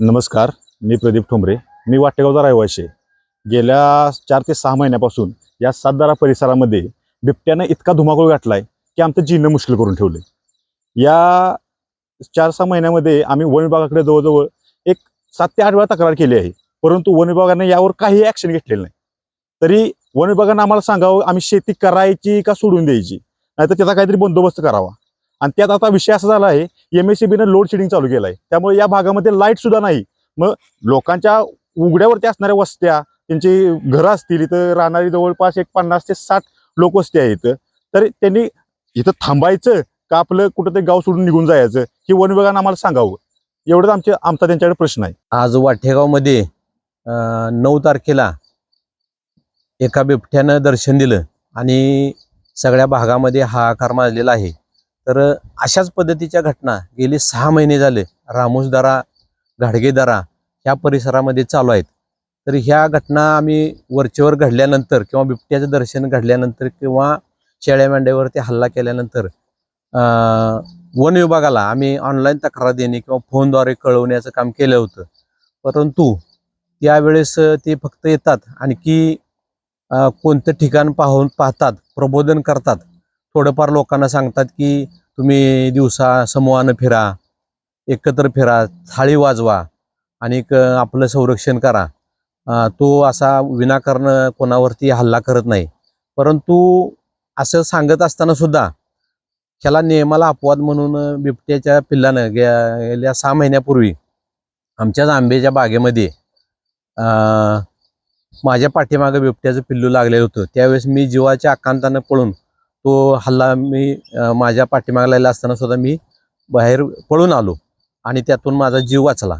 नमस्कार मी प्रदीप ठोंबरे मी वाटेगावचा रहिवाशी आहे. गेल्या चार ते सहा महिन्यापासून या सातदारा परिसरामध्ये बिबट्यानं इतका धुमाकूळ घातलाय की आमचं जिणं मुश्किल करून ठेवलं या चार सहा महिन्यामध्ये आम्ही वन विभागाकडे जवळजवळ एक सात ते आठ वेळा तक्रार केली आहे. परंतु वन विभागाने यावर काही ॲक्शन घेतलेलं नाही. तरी वन विभागानं आम्हाला सांगावं आम्ही शेती करायची का सोडून द्यायची? नाहीतर त्याचा काहीतरी बंदोबस्त करावा. आणि त्यात आता विषय असा झाला आहे एम एस सी बीनं लोड शेडिंग चालू केलं आहे त्यामुळे या भागामध्ये लाइट सुद्धा नाही. मग लोकांच्या उघड्यावरती असणाऱ्या वस्त्या त्यांची घरं असतील इथं राहणारी जवळपास एक पन्नास ते साठ लोकवस्ती आहे इथं तर त्यांनी इथं थांबायचं का आपलं कुठंतरी गाव सोडून निघून जायचं हे वन विभागानं आम्हाला सांगावं. एवढंच आमचे आमचा त्यांच्याकडे प्रश्न आहे. आज वाठेगावमध्ये नऊ तारखेला एका बिबट्यानं दर्शन दिलं आणि सगळ्या भागामध्ये हाहाकार माजलेला आहे. तर अशाच पद्धतीच्या घटना गेली सहा महिने झाले. रामोसदारा घाडगेदारा ह्या परिसरामध्ये चालू आहेत. तर ह्या घटना आम्ही वरचेवर घडल्यानंतर किंवा बिबट्याचं दर्शन घडल्यानंतर किंवा शेळ्या मेंढ्यावरती हल्ला केल्यानंतर वन विभागाला आम्ही ऑनलाईन तक्रार देणे किंवा फोनद्वारे कळवण्याचं काम केलं होतं. परंतु त्यावेळेस ते फक्त येतात. आणखी कोणतं ठिकाण पाहून पाहतात प्रबोधन करतात. थोडंफार लोकांना सांगतात की तुम्ही दिवसा समूहानं फिरा एकत्र फिरा थाळी वाजवा आणि आपलं संरक्षण करा. तो असा विनाकारण कोणावरती हल्ला करत नाही. परंतु असं सांगत असताना सुद्धा ह्याला नियमाला अपवाद म्हणून बिबट्याच्या पिल्लानं गेल्या सहा महिन्यापूर्वी आमच्याच आंब्याच्या बागेमध्ये माझ्या पाठीमागं बिबट्याचं पिल्लू लागलेलं होतं. त्यावेळेस मी जीवाच्या आकांतानं पळून तो हल्ला मी माझ्या माझ्या पाठीमागला असताना सुद्धा मी बाहेर पळून आलो आणि त्यातून माझा जीव वाचला.